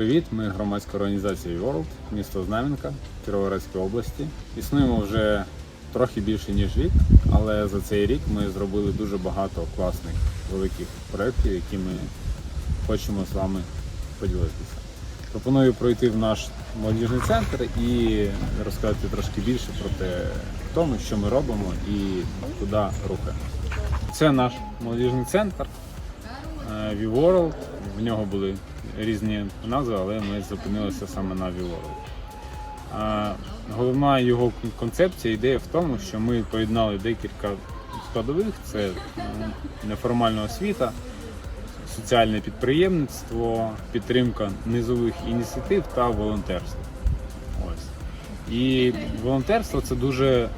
Привіт, ми громадська організація World, місто Знам'янка Кіровоградської області. Існуємо вже трохи більше ніж рік, але за цей рік ми зробили дуже багато класних великих проєктів, які ми хочемо з вами поділитися. Пропоную пройти в наш молодіжний центр і розказати трошки більше про те, хто ми, що ми робимо і куди рухаємо. Це наш молодіжний центр. е, V-World. В нього були різні назви, але ми зупинилися саме на V-World. Головна його концепція, ідея в тому, що ми поєднали декілька складових: це неформальна освіта, соціальне підприємництво, підтримка низових ініціатив та волонтерство. Ось. І волонтерство це дуже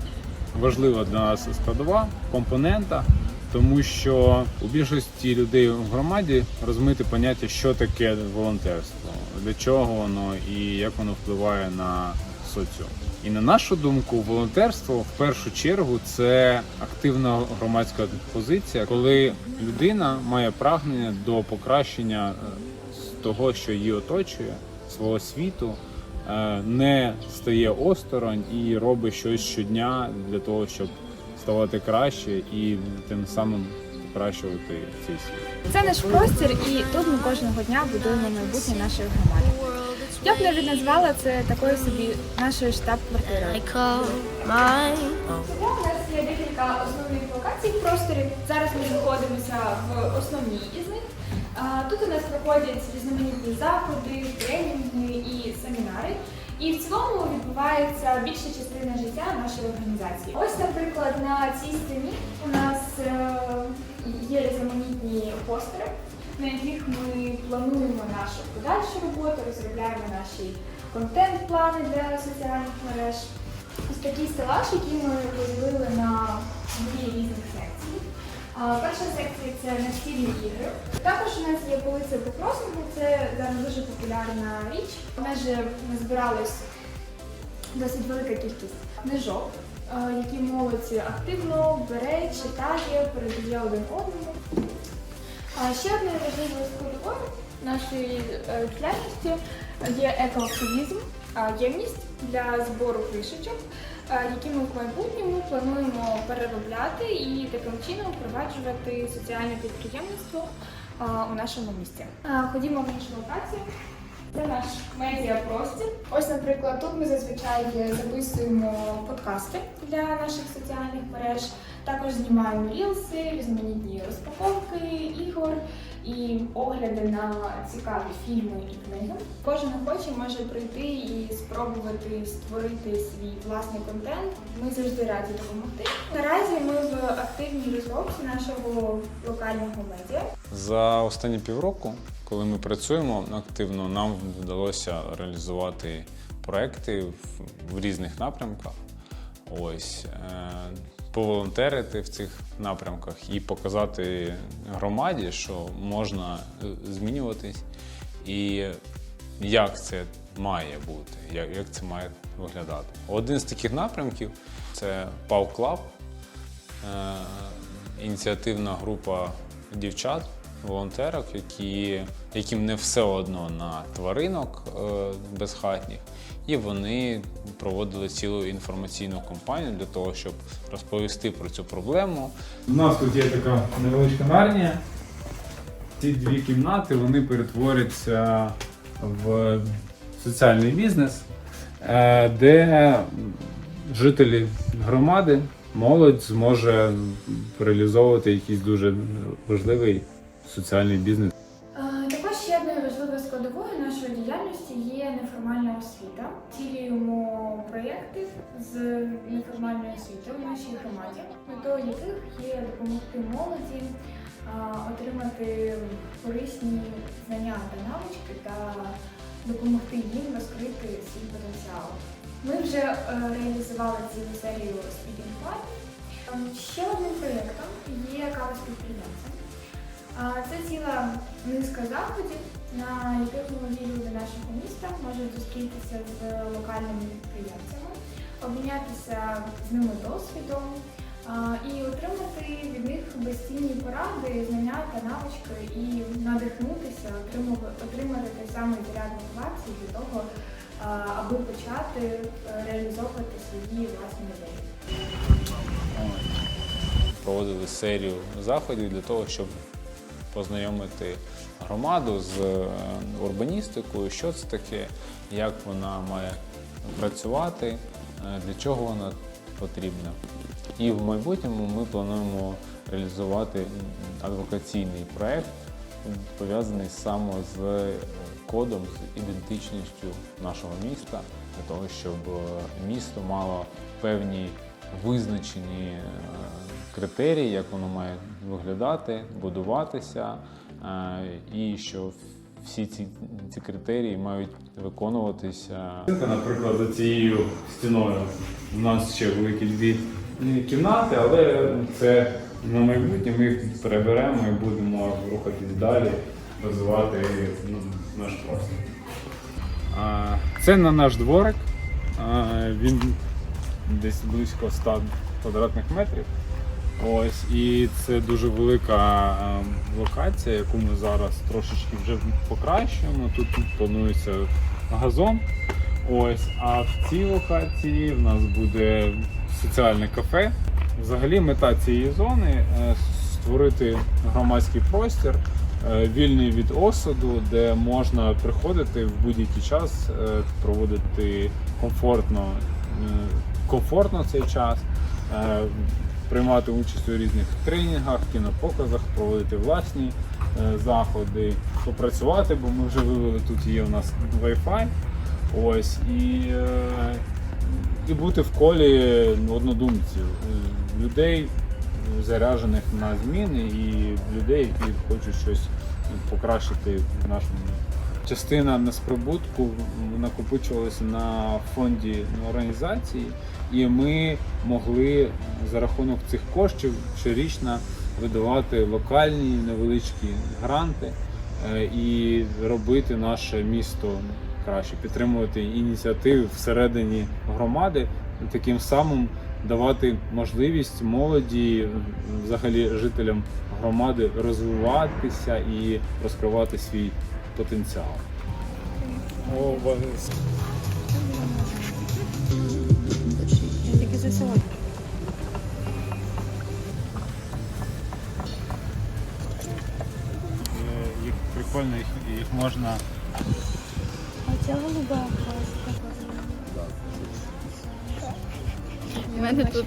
важлива для нас складова компонента, тому що у більшості людей в громаді розмити поняття, що таке волонтерство, для чого воно і як воно впливає на соціум. І на нашу думку, волонтерство в першу чергу це активна громадська позиція, коли людина має прагнення до покращення е, того, що її оточує, свого світу, е, не стає осторонь і робить щось щодня для того, щоб ставати краще і тим самим покращувати цей світ. Це наш простір, і тут ми кожного дня будуємо майбутнє нашої громади. Я б навіть назвала це такою собі нашою штаб-квартирою. Тому у нас є декілька основних локацій в просторі. Зараз ми знаходимося в основній із них. А, Тут у нас проходять різноманітні заходи, тренінги і семінари. І в цілому відбувається більша частина життя нашої організації. Ось, наприклад, на цій стіні у нас е, є різноманітні постери, на яких ми плануємо нашу подальшу роботу, розробляємо наші контент-плани для соціальних мереж. Ось такий стелаж, який ми поділили на дві різних секції. Перша секція це настільні ігри. Також у нас є полиця по кросингу, це зараз дуже популярна річ. У нас же назбиралась досить велика кількість книжок, які молодь активно бере, читає, передає один одному. Ще одною важливою складовою нашої е, діяльності є екоактивізм, ємність для збору кришечок, е, які ми в майбутньому плануємо переробляти і таким чином впроваджувати соціальне підприємництво у нашому місті. Ходімо в іншу локацію. Це наш медіапростір. Ось, наприклад, тут ми зазвичай записуємо подкасти для наших соціальних мереж. Також знімаємо рілси, різноманітні розпаковки ігор і огляди на цікаві фільми і книги. Кожен охочий може прийти і спробувати створити свій власний контент. Ми завжди раді допомогти. Наразі ми в активній розробці нашого локального медіа. За останні півроку, коли ми працюємо активно, нам вдалося реалізувати проекти в, в різних напрямках. Ось е, поволонтерити в цих напрямках і показати громаді, що можна е, змінюватись, і як це має бути, як, як це має виглядати. Один з таких напрямків це Пау Клаб, е, ініціативна група дівчат, волонтерок, які, яким не все одно на тваринок е, безхатніх, і вони проводили цілу інформаційну кампанію для того, щоб розповісти про цю проблему. У нас тут є така невеличка нарнія. Ці дві кімнати вони перетворяться в соціальний бізнес, е, де жителі громади, молодь зможе реалізовувати якийсь дуже важливий соціальний бізнес. Е, Також ще одною важливою складовою нашої діяльності є неформальна освіта. Цілюємо проєкти з неформальної освіти у нашій громаді, метою яких є допомогти молоді отримати корисні знання та навички та допомогти їм розкрити свій потенціал. Ми вже е, реалізували цілу серію спікінг Ще одним проєктом є кава. А, Це ціла низка заходів, на яких відвідували нашого міста, можуть зустрітися з локальними підприємцями, обмінятися з ними досвідом і отримати від них безцінні поради, знання та навички і надихнутися, отримати той самий заряд мотивації для того, аби почати е, реалізовувати свої власні ідеї. проводили серію заходів для того, щоб познайомити громаду з е, урбаністикою, що це таке, як вона має працювати, е, для чого вона потрібна. І в майбутньому ми плануємо реалізувати адвокаційний проект, пов'язаний саме з кодом, з ідентичністю нашого міста, для того, щоб е, місто мало певні визначені критерії, як воно має виглядати, будуватися, е, і що всі ці, ці критерії мають виконуватися. Наприклад, за цією стіною у нас ще великі дві кімнати, але це на майбутнє ми їх переберемо і будемо рухатись далі, розвивати ну, наш простір. Це на наш дворик. Він десь близько 100 квадратних метрів. Ось, і це дуже велика е, локація, яку ми зараз трошечки вже покращуємо. Тут планується газон. Ось, а в цій локації в нас буде соціальне кафе. Взагалі мета цієї зони е, створити громадський простір, е, вільний від осаду, де можна приходити в будь-який час, проводити комфортно, комфортно цей час, приймати участь у різних тренінгах, кінопоказах, проводити власні е, заходи, попрацювати, бо ми вже вивели тут є у нас Wi-Fi. Ось і, е, і бути в колі однодумців, е, людей заряджених на зміни і людей, які хочуть щось покращити в нашому. Частина несприбутку накопичувалася на фонді організації, і ми могли за рахунок цих коштів щорічно видавати локальні невеличкі гранти е, і робити наше місто краще, підтримувати ініціативи всередині громади, таким самим давати можливість молоді, взагалі жителям громади розвиватися і розкривати свій потенціал. Тільки за сьогодні. Е, Їх прикольно, їх, їх можна А ця голуба класна. У мене тут